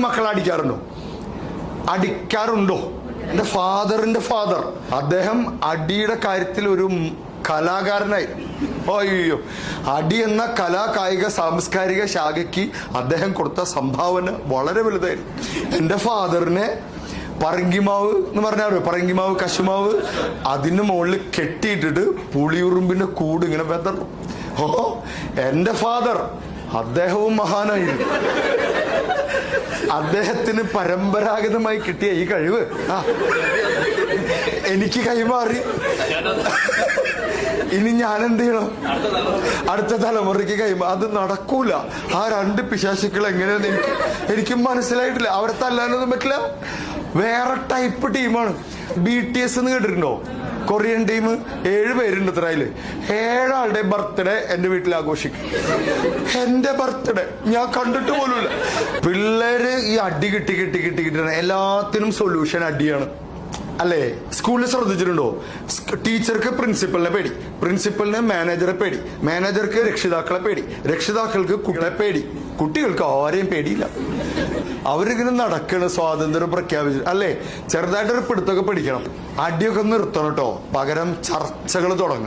മക്കളെ അടിക്കാറുണ്ടോ അടിക്കാറുണ്ടോ? എന്റെ ഫാദറിന്റെ ഫാദർ. അദ്ദേഹം അടിയുടെ കാര്യത്തിൽ ഒരു കലാകാരനായി അയ്യോ. അടി എന്ന കലാ കായിക സാംസ്കാരിക ശാഖയ്ക്ക് അദ്ദേഹം കൊടുത്ത സംഭാവന വളരെ വലുതായിരുന്നു. എന്റെ ഫാദറിനെ പറങ്കിമാവ് എന്ന് പറഞ്ഞാൽ പറങ്കിമാവ് കശുമാവ് അതിന് മുകളിൽ കെട്ടിയിട്ടിട്ട് പുളിയുറുമ്പിന്റെ കൂട് ഇങ്ങനെ വെതറും. ഓ എന്റെ ഫാദർ അദ്ദേഹവും മഹാനായിരുന്നു. അദ്ദേഹത്തിന് പരമ്പരാഗതമായി കിട്ടിയ ഈ കഴിവ്. എനിക്ക് കൈമാറി. ഇനി ഞാൻ എന്ത് ചെയ്യണം? അടുത്ത തലമുറയ്ക്ക് കൈമാ അത് നടക്കൂല. ആ രണ്ട് പിശാശുക്കൾ എങ്ങനെയാന്ന് എനിക്ക് എനിക്ക് മനസ്സിലായിട്ടില്ല. അവരെ തല്ലാനൊന്നും പറ്റില്ല. വേറെ ടൈപ്പ് ടീമാണ് ബി ടി എസ് എന്ന് കേട്ടിട്ടുണ്ടോ? കൊറിയൻ ടീം ഏഴ് പേരുണ്ട് ഇത്ര ഏഴാളുടെ ബർത്ത്ഡേ എന്റെ വീട്ടിൽ ആഘോഷിക്കും. എന്റെ ബർത്ത്ഡേ ഞാൻ കണ്ടിട്ട് പോലുമില്ല. പിള്ളേര് ഈ അടി കിട്ടി കിട്ടി കിട്ടി കിട്ടിയാണ് എല്ലാത്തിനും സൊല്യൂഷൻ അടിയാണ്. അല്ലേ? സ്കൂളിൽ ശ്രദ്ധിച്ചിട്ടുണ്ടോ? ടീച്ചർക്ക് പ്രിൻസിപ്പലിനെ പേടി. പ്രിൻസിപ്പലിന് മാനേജറെ പേടി. മാനേജർക്ക് രക്ഷിതാക്കളെ പേടി. രക്ഷിതാക്കൾക്ക് കുട്ടികളെ പേടി. കുട്ടികൾക്ക് ആരെയും പേടിയില്ല. അവരിങ്ങനെ നടക്കണ സ്വാതന്ത്ര്യം പ്രഖ്യാപിച്ചു. അല്ലേ? ചെറുതായിട്ടൊരു പിടുത്തൊക്കെ പിടിക്കണം. അടിയൊക്കെ നിർത്തണം കേട്ടോ പകരം ചർച്ചകൾ തുടങ്ങണം.